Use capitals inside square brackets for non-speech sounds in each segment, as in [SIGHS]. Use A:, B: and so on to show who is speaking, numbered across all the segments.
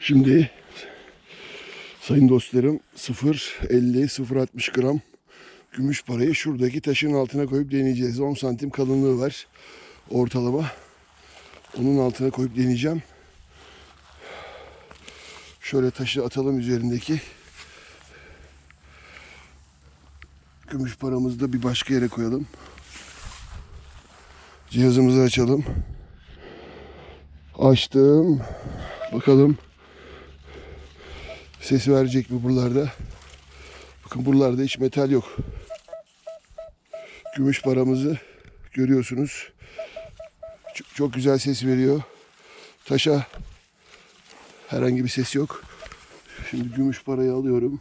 A: Şimdi sayın dostlarım 0.50 0.60 gram gümüş parayı şuradaki taşın altına koyup deneyeceğiz. 10 santim kalınlığı var ortalama. Onun altına koyup deneyeceğim. Şöyle taşı atalım üzerindeki. Gümüş paramızı da bir başka yere koyalım. Cihazımızı açalım. Açtım. Bakalım. Ses verecek mi buralarda? Bakın buralarda hiç metal yok. Gümüş paramızı görüyorsunuz. Çok, çok güzel ses veriyor. Taşa herhangi bir ses yok. Şimdi gümüş parayı alıyorum.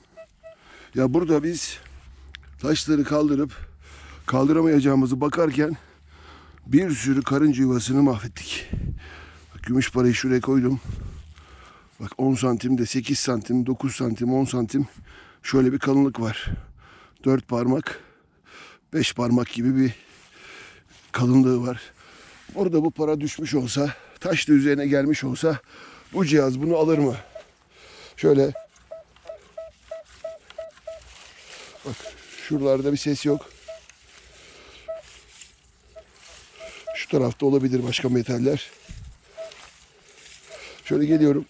A: Ya burada biz taşları kaldırıp kaldıramayacağımızı bakarken bir sürü karınca yuvasını mahvettik. Gümüş parayı şuraya koydum. Bak 10 santim de 8 santim, 9 santim, 10 santim şöyle bir kalınlık var. 4 parmak, 5 parmak gibi bir kalınlığı var. Orada bu para düşmüş olsa, taş da üzerine gelmiş olsa bu cihaz bunu alır mı? Şöyle Bak şuralarda bir ses yok. Şu tarafta olabilir başka metaller. Şöyle geliyorum.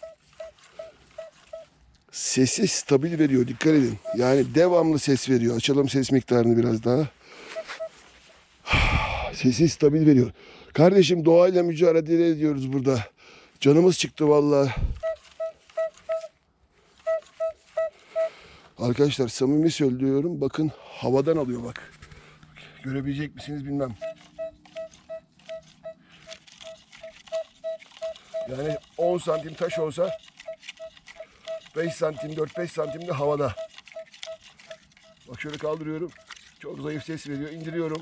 A: Sesi stabil veriyor. Dikkat edin. Yani devamlı ses veriyor. Açalım ses miktarını biraz daha. [SIGHS] Sesi stabil veriyor. Kardeşim doğayla mücadele ediyoruz burada. Canımız çıktı vallahi. Arkadaşlar samimi söylüyorum. Bakın havadan alıyor bak. Görebilecek misiniz bilmem. Yani 10 santim taş olsa 5 santim 4-5 santim de havada. Bak şöyle kaldırıyorum. Çok zayıf ses veriyor. İndiriyorum.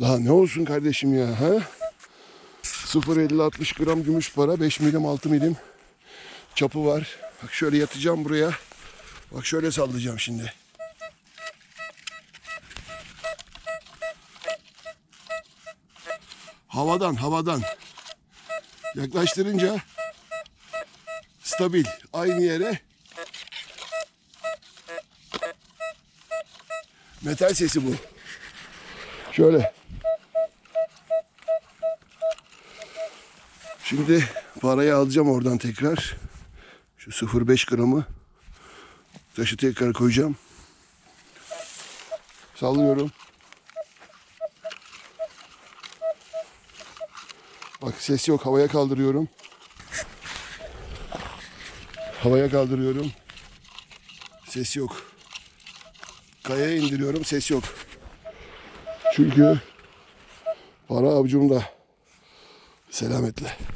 A: Daha ne olsun kardeşim ya ha? 0.50-60 gram gümüş para 5 milim 6 milim çapı var. Bak şöyle yatacağım buraya. Bak şöyle sallayacağım şimdi. Havadan havadan. Yaklaştırınca stabil aynı yere metal sesi bu. Şöyle. Şimdi parayı alacağım oradan tekrar. Şu 0.5 gramı taşı tekrar koyacağım. Sallıyorum. Bak ses yok. Havaya kaldırıyorum. Havaya kaldırıyorum. Ses yok. Kayaya indiriyorum. Ses yok. Çünkü para avucumda. Selametle.